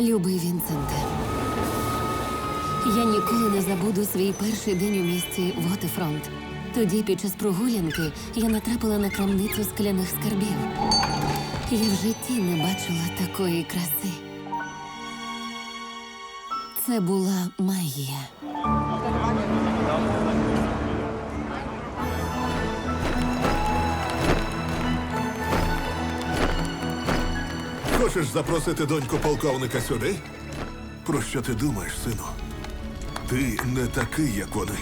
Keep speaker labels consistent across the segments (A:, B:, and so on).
A: Любий Вінсенте, я ніколи не забуду свій перший день у місті Вотефронт. Тоді, під час прогулянки, я натрапила на крамницю скляних скарбів. Я в житті не бачила такої краси. Це була магія.
B: Хочеш запросити доньку полковника сюди? Про що ти думаєш, сину? Ти не такий, як вони.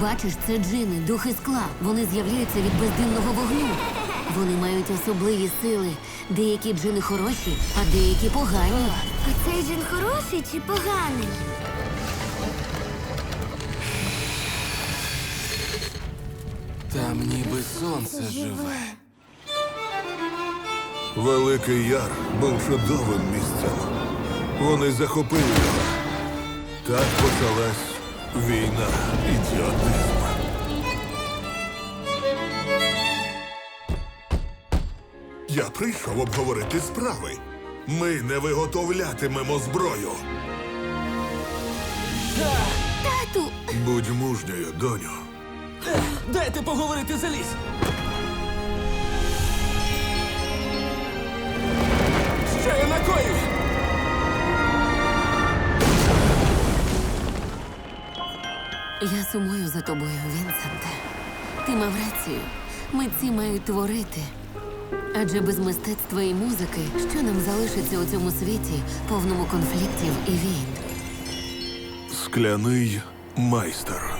A: Бачиш, це джини, духи скла. Вони з'являються від бездимного вогню. Вони мають особливі сили. Деякі джини хороші, а деякі погані.
C: А цей джин хороший чи поганий?
D: Там ніби сонце живе.
B: Великий Яр був чудовим місцем. Вони захопили його. Так почалась війна ідіотизм. Я прийшов обговорити справи. Ми не виготовлятимемо зброю.
C: Тату,
B: Будь мужньою, доню.
D: Дайте поговорити за
A: Я сумую за тобою, Вінсенте. Ти мав рацію. Митці мають творити. Адже без мистецтва і музики, що нам залишиться у цьому світі, повному конфліктів і війн?
B: Скляний майстер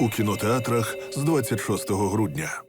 B: у кінотеатрах з 26 грудня.